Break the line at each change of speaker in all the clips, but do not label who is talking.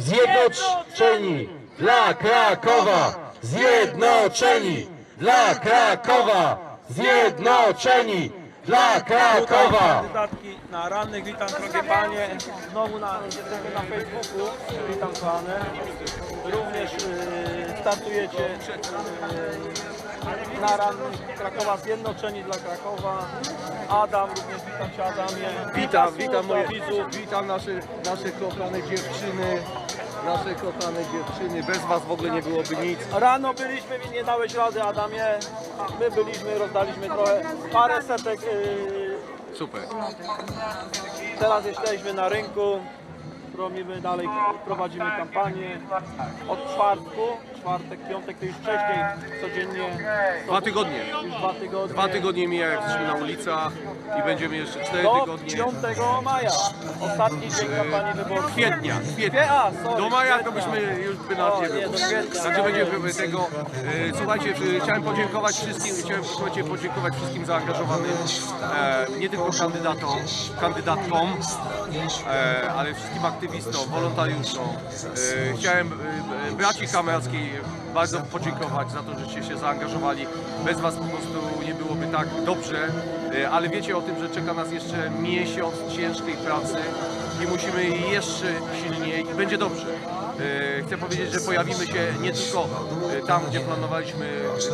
Zjednoczeni dla Krakowa! Zjednoczeni dla Krakowa! Zjednoczeni dla Krakowa!
Kandydatki na rannych, witam drogie panie. Znowu na, na Facebooku, witam panie. Również y, startujecie y, na rannych Krakowa Zjednoczeni dla Krakowa. Adam, również witam cię Adamie.
Witam, witam moje
widzów.
witam nasze, nasze kochane dziewczyny, nasze kochane dziewczyny. Bez was w ogóle nie byłoby nic.
Rano byliśmy, nie dałeś rady Adamie. My byliśmy, rozdaliśmy trochę, parę setek. y,
Super.
Teraz jesteśmy na rynku, robimy dalej, prowadzimy kampanię od czwartku, czwartek, piątek to już wcześniej, codziennie,
Dwa tygodnie.
już dwa tygodnie.
Dwa tygodnie mija jak jesteśmy na ulicach i będziemy jeszcze cztery
do
tygodnie.
5 maja, ostatni dzień kampanii wyborczej.
Kwietnia,
Kwie-
kwietnia.
A, sorry,
Do maja to byśmy już by na
O,
nie
nie,
było.
do kwietnia.
Także będziemy tego. E, słuchajcie, e, chciałem podziękować wszystkim, chciałem słuchajcie, podziękować wszystkim zaangażowanym, e, nie tylko kandydatom, kandydatkom, e, ale wszystkim aktywistom, wolontariuszom. E, chciałem e, braci kamerackiej bardzo podziękować za to, żeście się zaangażowali. Bez was po prostu nie byłoby tak dobrze, e, ale wiecie o tym, że czeka nas jeszcze miesiąc ciężkiej pracy i musimy jeszcze silniej będzie dobrze. E, Chcę powiedzieć, że pojawimy się nie tylko e, tam, gdzie planowaliśmy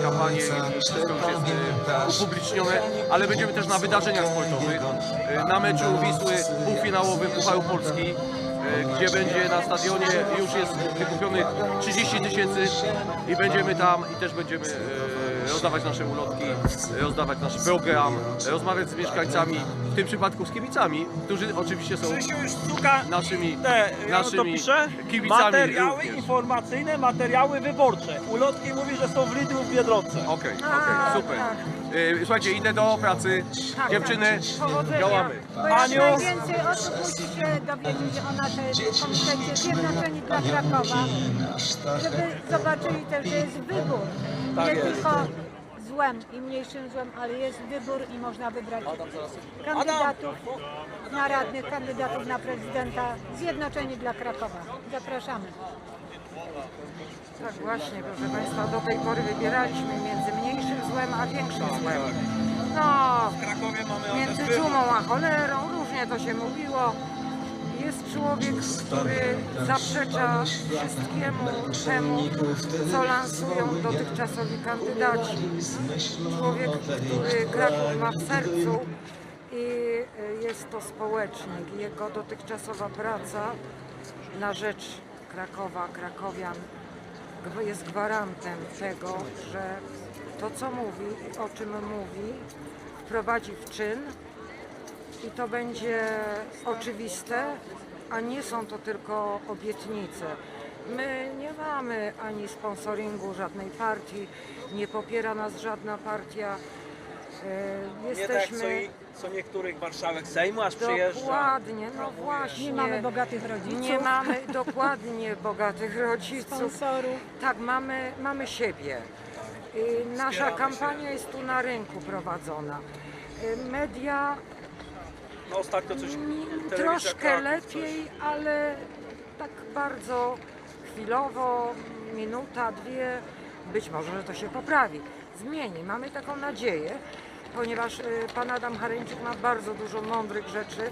kampanię i wszystko już jest upublicznione, ale będziemy też na wydarzeniach sportowych. Na meczu Wisły półfinałowym Pucharu Polski, gdzie będzie na stadionie już jest wykupionych 30 tysięcy i będziemy tam i też będziemy e, rozdawać nasze ulotki, rozdawać nasz program, rozmawiać z mieszkańcami, w tym przypadku z kibicami, którzy oczywiście są
Krzysiu już szuka
naszymi,
te, ja to
naszymi
piszę,
kibicami
materiały
również.
informacyjne, materiały wyborcze. Ulotki mówi, że są w Lidlu w Biedronce.
Okej, okej, super. Y, Słuchajcie, idę do pracy. Dziewczyny,
Powodzenia.
działamy.
Bo jak
Aniu?
najwięcej osób musi się dowiedzieć o naszej komitecie Zjednoczeni dla Krakowa, żeby zobaczyli też, że jest wybór.
Tak
nie
jest.
tylko złem i mniejszym złem, ale jest wybór i można wybrać kandydatów na radnych, kandydatów na prezydenta Zjednoczeni dla Krakowa. Zapraszamy.
Tak właśnie, proszę Państwa, do tej pory wybieraliśmy między mniejszym złem a większym złem. No,
W Krakowie mamy
między dżumą a cholerą, różnie to się mówiło. Człowiek, który zaprzecza wszystkiemu temu, co lansują dotychczasowi kandydaci. Człowiek, który Kraków ma w sercu i y, jest to społecznik. Jego dotychczasowa praca na rzecz Krakowa, Krakowian jest gwarantem tego, że to co mówi i o czym mówi wprowadzi w czyn i to będzie oczywiste, a nie są to tylko obietnice. My nie mamy ani sponsoringu żadnej partii, nie popiera nas żadna partia. E,
Nie tak co,
Jesteśmy
i- co niektórych marszałek Sejmu aż przyjeżdża.
dokładnie, no właśnie.
Nie mamy bogatych rodziców,
Nie mamy dokładnie bogatych rodziców.
sponsorów.
Tak, mamy, mamy siebie. Y, Nasza
Wspieramy
kampania jest tu na rynku prowadzona. Y, Media
No ostatnio coś telewizja
troszkę
Kraków,
lepiej, ale tak bardzo chwilowo, minuta, dwie, być może, że to się poprawi, zmieni. Mamy taką nadzieję, ponieważ y, pan Adam Hareńczyk ma bardzo dużo mądrych rzeczy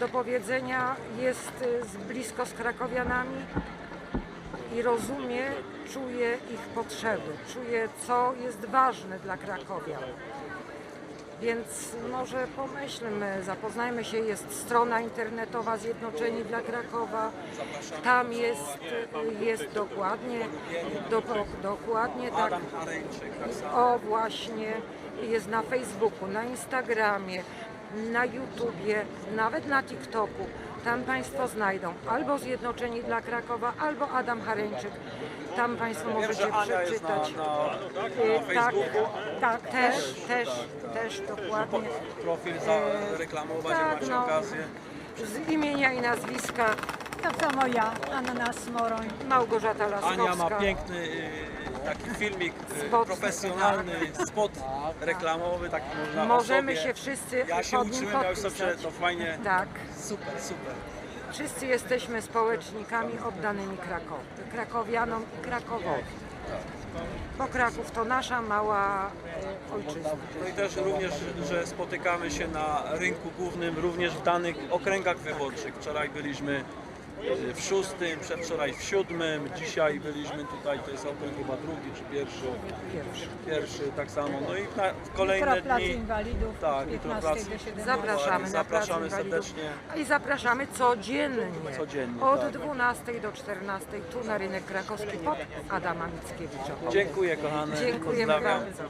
do powiedzenia, jest y, z blisko z krakowianami i rozumie, czuje ich potrzeby, czuje co jest ważne dla Krakowian. Więc może pomyślmy, zapoznajmy się, jest strona internetowa Zjednoczeni dla Krakowa. Tam jest, jest dokładnie, do, dokładnie tak. O właśnie, jest na Facebooku, na Instagramie, na YouTubie, nawet na TikToku. Tam Państwo znajdą albo Zjednoczeni dla Krakowa, albo Adam Hareńczyk. Tam Państwo możecie przeczytać.
na,
Y,
na
tak, tak, też, też, też dokładnie.
Profil zareklamować, jak
Tak,
macie
no.
okazję.
Z imienia i nazwiska
Tak samo ja, Anna Smoroń.
Małgorzata Laskowska.
Ania ma piękny y, taki filmik y,
Spot.
profesjonalny, spot reklamowy, taki można o
Możemy
sobie.
się wszyscy
Ja się
pod nim
uczyłem, ja już
podpisać.
sobie to fajnie.
Tak.
Super, super.
Wszyscy jesteśmy społecznikami oddanymi Krakowi, krakowianom i Krakowowi. Bo Kraków to nasza mała e, ojczyzna.
No i też również, że spotykamy się na rynku głównym, również w danych okręgach wyborczych. Wczoraj byliśmy y, w szóstym, przedwczoraj w siódmym, dzisiaj byliśmy tutaj, to jest okręg chyba drugi czy pierwszy,
Pierwszy.
pierwszy tak samo. No i na, w kolejne
Jutro Plac
dni
Inwalidów
Tak, jutro
15
Plac-
do 17.
Zapraszamy na
Zapraszamy
Plac Inwalidów.
serdecznie.
I zapraszamy codziennie.
Codziennie,
Od
tak.
12 do 14 tu na rynek krakowski pod Adama Mickiewicza.
Dziękuję kochane.
Dziękujemy
Pozdrawiam.
bardzo.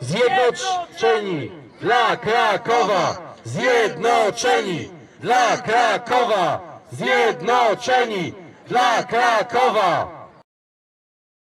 Zjednoczeni dla Krakowa! Zjednoczeni dla Krakowa! Zjednoczeni dla Krakowa!